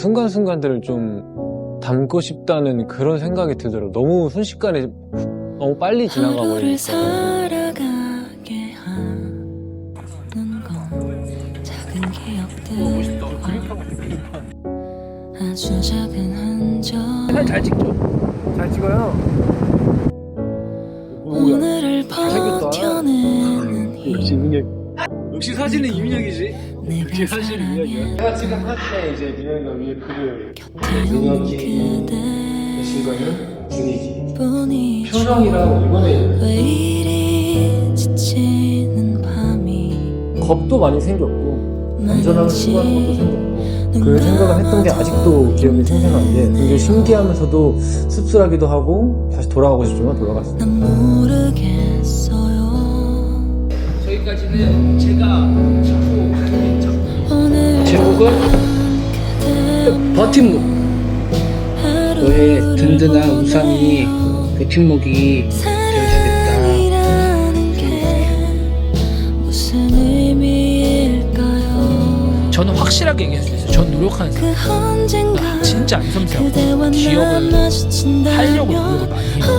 순간순간들을 좀 담고 싶다는 그런 생각이 들더라고요. 너무 순식간에 너무 빨리 지나가 버리니까. 살아가게 하는 건 작은 기억들 아주 작은 흔적 잘 찍죠? 잘 찍어요. 오늘 역시 사진은 이민혁이지. 내가 역시 사진은 이민혁이야. 제가 지금 사진에 이제 민영이가 위에 글을 온 그대 거는 분위기. 표정이랑 이번에 왜 이리 지치는 밤이 겁도 많이 생겼고 안전함을 추구하는 것도 생겼고 그눈 생각을 했던 게 아직도 기억이 생생한 게 굉장히 신기하면서도 씁쓸하기도 하고 다시 돌아가고 싶지만 돌아갔어요. 제가 자꾸 제목은 버팀목 너의 든든한 우산이 버팀목이 게 무슨 의미일까요 저는 확실하게 얘기할 수 있어요. 전 노력하는 사람. 그 진짜 안 섬세하고 기억을 하려고 노력을 많이 해요.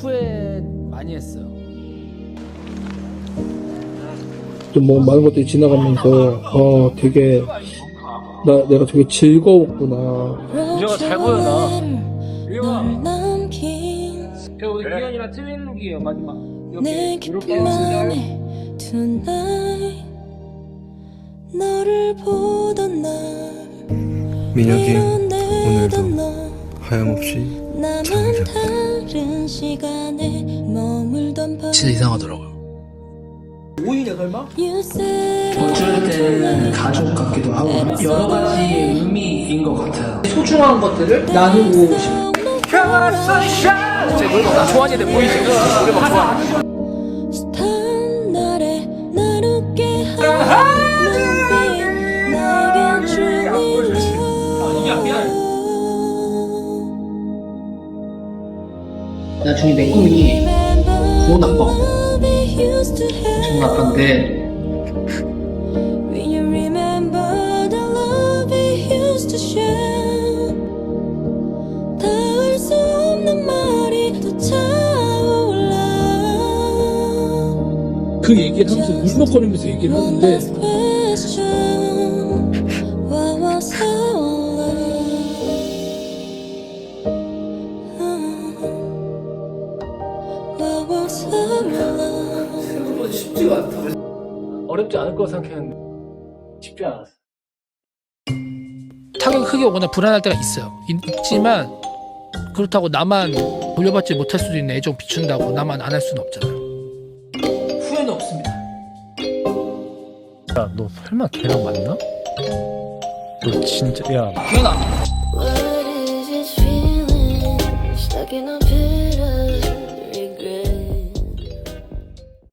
후회 많이 했어요. 좀 뭐 많은 것들이 지나가면서 어 되게 나 내가 되게 즐거웠구나 민혁아 잘 보여, 나. 널 남긴 그리고 이현이랑 트윈 룩이에요 마지막. 내 깊은 맘에 tonight 너를 보던 날 민혁이 오늘도 하염없이 나만 다른 시간에 머물던 밤 진짜 이상하더라고요. You said 어쩔 때는 가족 같기도 하고 여러 가지 의미인 것 같아요 소중한 것들을 나누고 싶어요 제 노래방 나 초안이들 보이지? 노래방 초안. 나중에 내 꿈이 좋은 아빠가 좋은 아빠인데. 그 얘기를 하면서 울먹거리면서 얘기를 하는데 쉽지가 않다 어렵지 않을 거라 생각했는데 쉽지 않았어. 타격이 크게 오거나 불안할 때가 있어요. 있- 있지만 그렇다고 나만 돌려받지 못할 수도 있는 애정 비춘다고 나만 안 할 수는 없잖아요. 후회는 없습니다 야, 너 설마 걔랑 만나? 너 진짜 야 기현아 What is